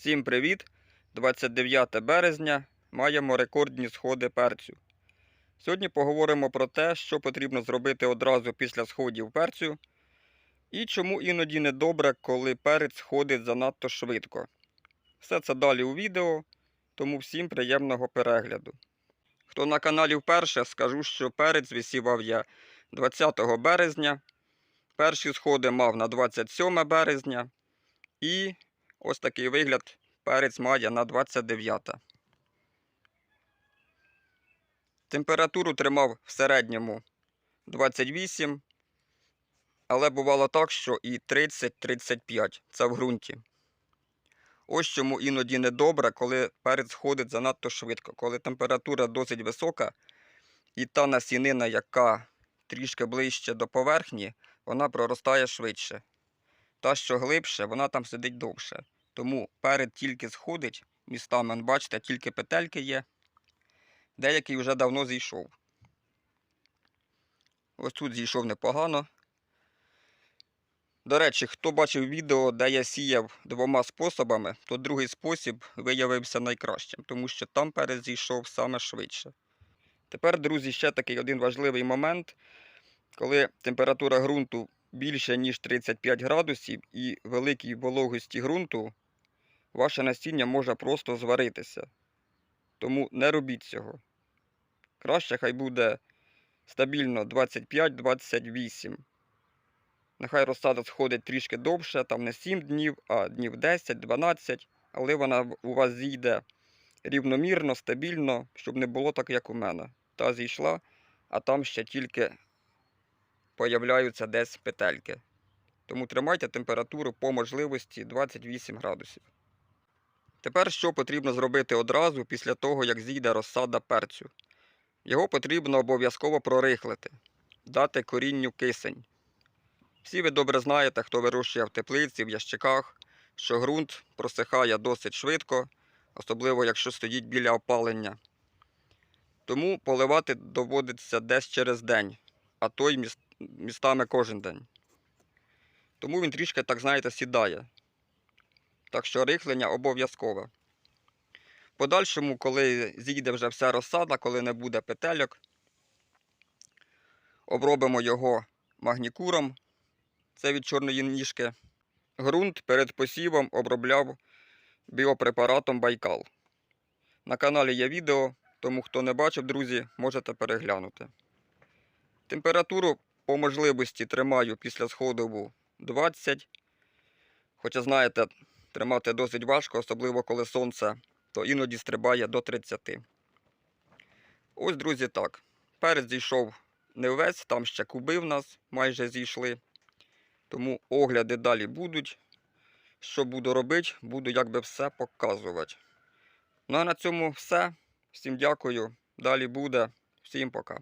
Всім привіт! 29 березня маємо рекордні сходи перцю. Сьогодні поговоримо про те, що потрібно зробити одразу після сходів перцю, і чому іноді недобре, коли перець сходить занадто швидко. Все це далі у відео, тому всім приємного перегляду. Хто на каналі вперше, скажу, що перець висівав я 20 березня. Перші сходи мав на 27 березня. І ось такий вигляд перець має на 29. Температуру тримав в середньому 28, але бувало так, що і 30-35 це в ґрунті. Ось чому іноді недобре, коли перець сходить занадто швидко, коли температура досить висока, і та насінина, яка трішки ближче до поверхні, вона проростає швидше. Та, що глибше, вона там сидить довше. Тому перед тільки сходить містами, бачите, тільки петельки є. Деякий вже давно зійшов. Ось тут зійшов непогано. До речі, хто бачив відео, де я сіяв двома способами, то другий спосіб виявився найкращим, тому що там перець зійшов саме швидше. Тепер, друзі, ще такий один важливий момент, коли температура ґрунту більше, ніж 35 градусів і великій вологості ґрунту, ваше насіння може просто зваритися. Тому не робіть цього. Краще хай буде стабільно 25-28. Нехай розсада сходить трішки довше, там не 7 днів, а днів 10-12, але вона у вас зійде рівномірно, стабільно, щоб не було так, як у мене. Та зійшла, а там ще тільки появляються десь петельки. Тому тримайте температуру по можливості 28 градусів. Тепер що потрібно зробити одразу після того, як зійде розсада перцю? Його потрібно обов'язково прорихлити, дати корінню кисень. Всі ви добре знаєте, хто вирощує в теплиці, в ящиках, що ґрунт просихає досить швидко, особливо якщо стоїть біля опалення. Тому поливати доводиться десь через день, а то й міс- містами кожен день. Тому він трішки, так знаєте, сідає. Так що рихлення обов'язкове. Подальшому, коли зійде вже вся розсада, коли не буде петельок, обробимо його магнікуром. Це від чорної ніжки. Грунт перед посівом обробляв біопрепаратом Байкал. На каналі є відео, тому хто не бачив, друзі, можете переглянути. Температуру по можливості тримаю після сходову 20. Хоча, знаєте, тримати досить важко, особливо коли сонце, то іноді стрибає до 30. Ось, друзі, так. Перець зійшов не весь, там ще куби в нас майже зійшли. Тому огляди далі будуть. Що буду робити, буду якби все показувати. Ну а на цьому все. Всім дякую. Далі буде. Всім пока.